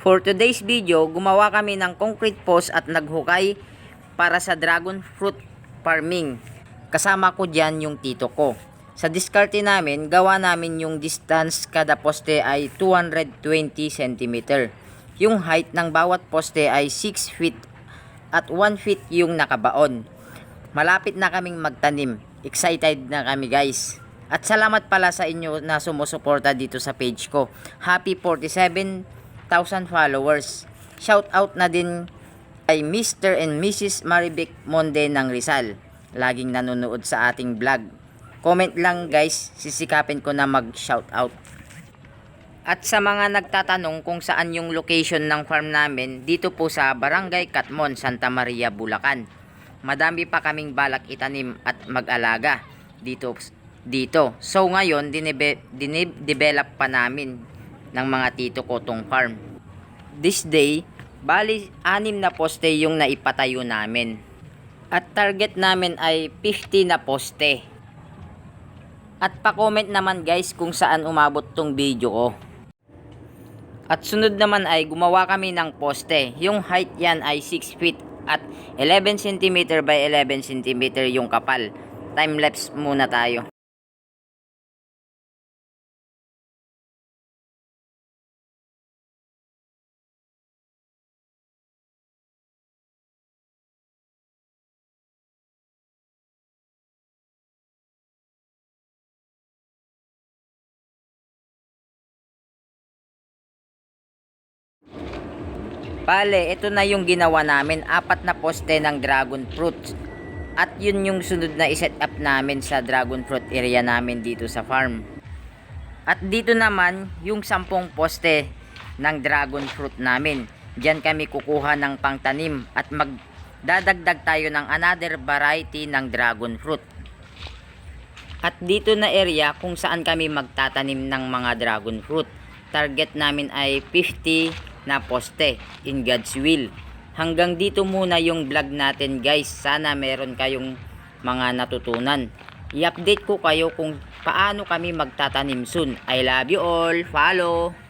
For today's video, gumawa kami ng concrete post at naghukay para sa dragon fruit farming. Kasama ko dyan yung tito ko. Sa diskarte namin, gawa namin yung distance kada poste ay 220 cm. Yung height ng bawat poste ay 6 feet at 1 feet yung nakabaon. Malapit na kaming magtanim. Excited na kami guys. At salamat pala sa inyo na sumusuporta dito sa page ko. Happy 47,000 followers. Shout out na din kay Mr. and Mrs. Marivic Monde ng Rizal. Laging nanonood sa ating vlog. Comment lang guys, sisikapin ko na mag shout out. At sa mga nagtatanong kung saan yung location ng farm namin, dito po sa Barangay Katmon, Santa Maria, Bulacan. Madami pa kaming balak itanim at mag-alaga dito dito. So ngayon, dinebe, dinedevelop pa namin ng mga tito ko tong farm. This day, bali anim na poste yung naipatayo namin. At target namin ay 50 na poste. At pa-comment naman guys kung saan umabot tong video ko. At sunod naman ay gumawa kami ng poste. Yung height yan ay 6 feet at 11 cm by 11 cm yung kapal. Time lapse muna tayo. Bale, ito na yung ginawa namin. Apat na poste ng dragon fruit. At yun yung sunod na iset up namin sa dragon fruit area namin dito sa farm. At dito naman, yung sampung poste ng dragon fruit namin. Diyan kami kukuha ng pangtanim at magdadagdag tayo ng another variety ng dragon fruit. At dito na area kung saan kami magtatanim ng mga dragon fruit. Target namin ay 50 na poste in God's will. Hanggang dito muna yung vlog natin guys. Sana meron kayong mga natutunan. I-update ko kayo kung paano kami magtatanim soon. I love you all. Follow!